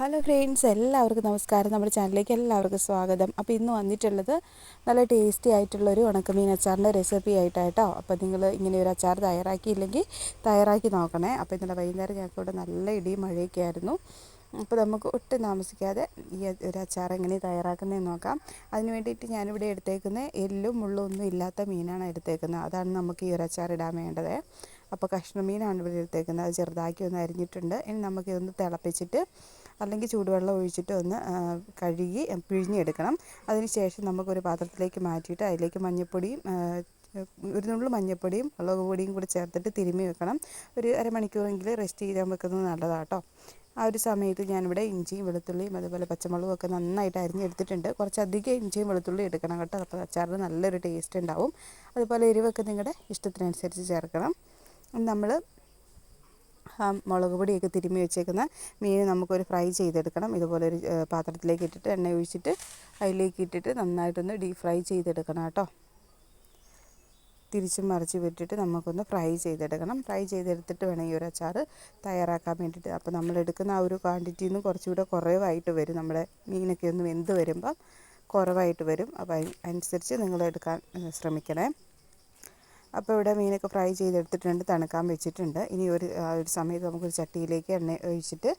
Hello friends എല്ലാവർക്കും നമസ്കാരം. നമ്മുടെ ചാനലിലേക്ക് എല്ലാവർക്കും സ്വാഗതം. അപ്പോൾ ഇന്ന് വന്നിട്ടുള്ളത് നല്ല ടേസ്റ്റി ആയിട്ടുള്ള ആയിട്ടുള്ളൊരു ഉണക്കമീൻ അച്ചാറിന്റെ റെസിപ്പി ആയിട്ടാട്ടോ. അപ്പോൾ നിങ്ങൾ ഇങ്ങനെ ഒരു അച്ചാർ തയ്യാറാക്കിയില്ലെങ്കിൽ തയ്യാറാക്കി നോക്കണേ. അപ്പോൾ ഇന്നലെ വൈകുന്നേരം ഞങ്ങൾക്ക് ഇവിടെ നല്ല ഇടിയും മഴയൊക്കെ ആയിരുന്നു. അപ്പോൾ നമുക്ക് ഒട്ടും താമസിക്കാതെ ഈ ഒരു അച്ചാർ എങ്ങനെ തയ്യാറാക്കുന്നതെന്ന് നോക്കാം. അതിന് വേണ്ടിയിട്ട് ഞാനിവിടെ എടുത്തേക്കുന്നത് എല്ലും മുള്ളും ഒന്നും ഇല്ലാത്ത മീനാണ് എടുത്തേക്കുന്നത്. അതാണ് നമുക്ക് ഈ ഒരു അച്ചാർ ഇടാൻ വേണ്ടത്. അപ്പോൾ കഷ്ണമീനാണ് ഇവിടെ എടുത്തേക്കുന്നത്. അത് ചെറുതാക്കി ഒന്ന് അരിഞ്ഞിട്ടുണ്ട്. ഇനി നമുക്കിതൊന്ന് തിളപ്പിച്ചിട്ട് അല്ലെങ്കിൽ ചൂടുവെള്ളം ഒഴിച്ചിട്ട് ഒന്ന് കഴുകി പിഴിഞ്ഞെടുക്കണം. അതിന് ശേഷം നമുക്കൊരു പാത്രത്തിലേക്ക് മാറ്റിയിട്ട് അതിലേക്ക് മഞ്ഞൾപ്പൊടിയും ഒരു നുള്ളു മഞ്ഞൾപ്പൊടിയും മുളക് പൊടിയും കൂടി ചേർത്തിട്ട് തിരുമ്മി വെക്കണം. ഒരു അരമണിക്കൂറെങ്കിലും റെസ്റ്റ് ചെയ്യാൻ വെക്കുന്നത് നല്ലതാട്ടോ. ആ ഒരു സമയത്ത് ഞാനിവിടെ ഇഞ്ചിയും വെളുത്തുള്ളിയും അതുപോലെ പച്ചമുളകും ഒക്കെ നന്നായിട്ട് അരിഞ്ഞെടുത്തിട്ടുണ്ട്. കുറച്ചധികം ഇഞ്ചിയും വെളുത്തുള്ളിയും എടുക്കണം കേട്ടോ. അപ്പോൾ അച്ചാറിന് നല്ലൊരു ടേസ്റ്റ് ഉണ്ടാവും. അതുപോലെ എരിവൊക്കെ നിങ്ങളുടെ ഇഷ്ടത്തിനനുസരിച്ച് ചേർക്കണം. നമ്മൾ മുളക് പൊടിയൊക്കെ തിരുമ്മി വെച്ചേക്കുന്ന മീൻ നമുക്കൊരു ഫ്രൈ ചെയ്തെടുക്കണം. ഇതുപോലെ ഒരു പാത്രത്തിലേക്ക് ഇട്ടിട്ട് എണ്ണ ഒഴിച്ചിട്ട് അതിലേക്ക് ഇട്ടിട്ട് നന്നായിട്ടൊന്ന് ഡീപ് ഫ്രൈ ചെയ്തെടുക്കണം കേട്ടോ. തിരിച്ചും മറിച്ച് വിട്ടിട്ട് നമുക്കൊന്ന് ഫ്രൈ ചെയ്തെടുക്കണം. ഫ്രൈ ചെയ്തെടുത്തിട്ട് വേണം ഈ ഒരു അച്ചാർ തയ്യാറാക്കാൻ വേണ്ടിയിട്ട്. അപ്പോൾ നമ്മൾ എടുക്കുന്ന ആ ഒരു ക്വാണ്ടിറ്റിയിൽ നിന്ന് കുറച്ചുകൂടെ കുറവായിട്ട് വരും. നമ്മുടെ മീനൊക്കെ ഒന്ന് വെന്ത് വരുമ്പം കുറവായിട്ട് വരും. അപ്പോൾ അനുസരിച്ച് നിങ്ങൾ എടുക്കാൻ ശ്രമിക്കണേ. അപ്പോൾ ഇവിടെ മീനൊക്കെ ഫ്രൈ ചെയ്തെടുത്തിട്ടുണ്ട് തണുക്കാൻ വെച്ചിട്ടുണ്ട്. ഇനി ഒരു ഒരു സമയത്ത് നമുക്കൊരു ചട്ടിയിലേക്ക് എണ്ണ ഒഴിച്ചിട്ട്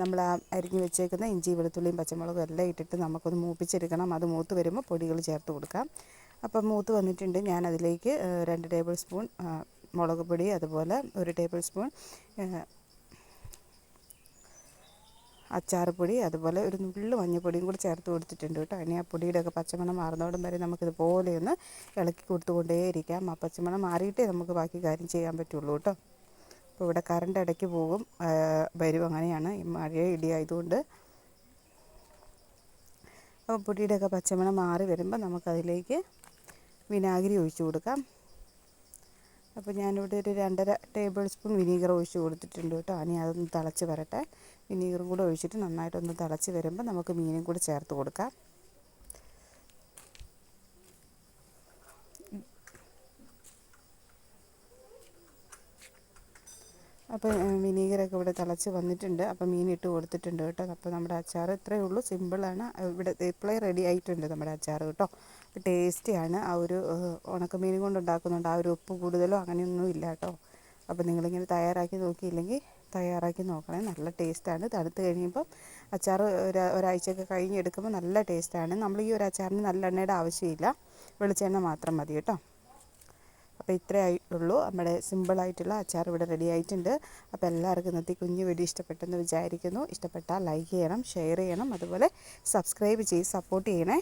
നമ്മൾ ആ അരിഞ്ഞ് വെച്ചേക്കുന്ന ഇഞ്ചി വെളുത്തുള്ളിയും പച്ചമുളകും എല്ലാം ഇട്ടിട്ട് നമുക്കൊന്ന് മൂപ്പിച്ചെടുക്കണം. അത് മൂത്ത് വരുമ്പോൾ പൊടികൾ ചേർത്ത് കൊടുക്കാം. അപ്പം മൂത്ത് വന്നിട്ടുണ്ട്. ഞാൻ അതിലേക്ക് രണ്ട് ടേബിൾ സ്പൂൺ മുളക് പൊടി അതുപോലെ ഒരു ടേബിൾ സ്പൂൺ അച്ചാർപ്പൊടി അതുപോലെ ഒരു നുള്ളു മഞ്ഞൾപ്പൊടിയും കൂടി ചേർത്ത് കൊടുത്തിട്ടുണ്ട് കേട്ടോ. ഇനി ആ പൊടിയുടെയൊക്കെ പച്ചമണം മാറുന്നോടും വരെ നമുക്കിതുപോലെ ഒന്ന് ഇളക്കി കൊടുത്തുകൊണ്ടേയിരിക്കാം. ആ പച്ചമണം മാറിയിട്ടേ നമുക്ക് ബാക്കി കാര്യം ചെയ്യാൻ പറ്റുള്ളൂ കേട്ടോ. അപ്പോൾ ഇവിടെ കറണ്ട് ഇടയ്ക്ക് പോകും. വരും. അങ്ങനെയാണ് ഈ മഴ ഇടിയായതുകൊണ്ട്. അപ്പോൾ പൊടിയുടെയൊക്കെ പച്ചമണം മാറി വരുമ്പോൾ നമുക്കതിലേക്ക് വിനാഗിരി ഒഴിച്ചു കൊടുക്കാം. അപ്പോൾ ഞാനിവിടെ ഒരു രണ്ടര ടേബിൾ സ്പൂൺ വിനീഗർ ഒഴിച്ച് കൊടുത്തിട്ടുണ്ട് കേട്ടോ. ഇനി അതൊന്ന് തിളച്ച് വരട്ടെ. വിനീഗറും കൂടെ ഒഴിച്ചിട്ട് നന്നായിട്ടൊന്ന് തിളച്ച് വരുമ്പോൾ നമുക്ക് മീനും കൂടി ചേർത്ത് കൊടുക്കാം. അപ്പോൾ വിനീഗറൊക്കെ ഇവിടെ തിളച്ച് വന്നിട്ടുണ്ട്. അപ്പോൾ മീൻ ഇട്ട് കൊടുത്തിട്ടുണ്ട് കേട്ടോ. അപ്പോൾ നമ്മുടെ അച്ചാർ ഇത്രയേ ഉള്ളൂ. സിമ്പിളാണ് ഇവിടെ ഇപ്പോഴേ റെഡി ആയിട്ടുണ്ട് നമ്മുടെ അച്ചാർ കേട്ടോ. ടേസ്റ്റിയാണ് ആ ഒരു ഉണക്കമീൻ കൊണ്ടുണ്ടാക്കുന്നുണ്ട്. ആ ഒരു ഉപ്പ് കൂടുതലോ അങ്ങനെയൊന്നും ഇല്ല കേട്ടോ. അപ്പോൾ നിങ്ങളിങ്ങനെ തയ്യാറാക്കി നോക്കിയില്ലെങ്കിൽ തയ്യാറാക്കി നോക്കണേ. നല്ല ടേസ്റ്റാണ് തണുത്ത് കഴിയുമ്പം അച്ചാർ ഒരു ഒരാഴ്ചയൊക്കെ കഴിഞ്ഞ് എടുക്കുമ്പോൾ നല്ല ടേസ്റ്റാണ് നമ്മൾ ഈ ഒരു അച്ചാറിന് നല്ല എണ്ണയുടെ ആവശ്യമില്ല. വെളിച്ചെണ്ണ മാത്രം മതി കേട്ടോ. അപ്പോൾ ഇത്രയേ ഉള്ളൂ നമ്മുടെ സിമ്പിളായിട്ടുള്ള അച്ചാർ ഇവിടെ റെഡി ആയിട്ടുണ്ട്. അപ്പോൾ എല്ലാവർക്കും ഇന്നത്തെ കുഞ്ഞു വീഡിയോ ഇഷ്ടപ്പെട്ടെന്ന് വിചാരിക്കുന്നു. ഇഷ്ടപ്പെട്ടാൽ ലൈക്ക് ചെയ്യണം ഷെയർ ചെയ്യണം. അതുപോലെ സബ്സ്ക്രൈബ് ചെയ്ത് സപ്പോർട്ട് ചെയ്യണേ.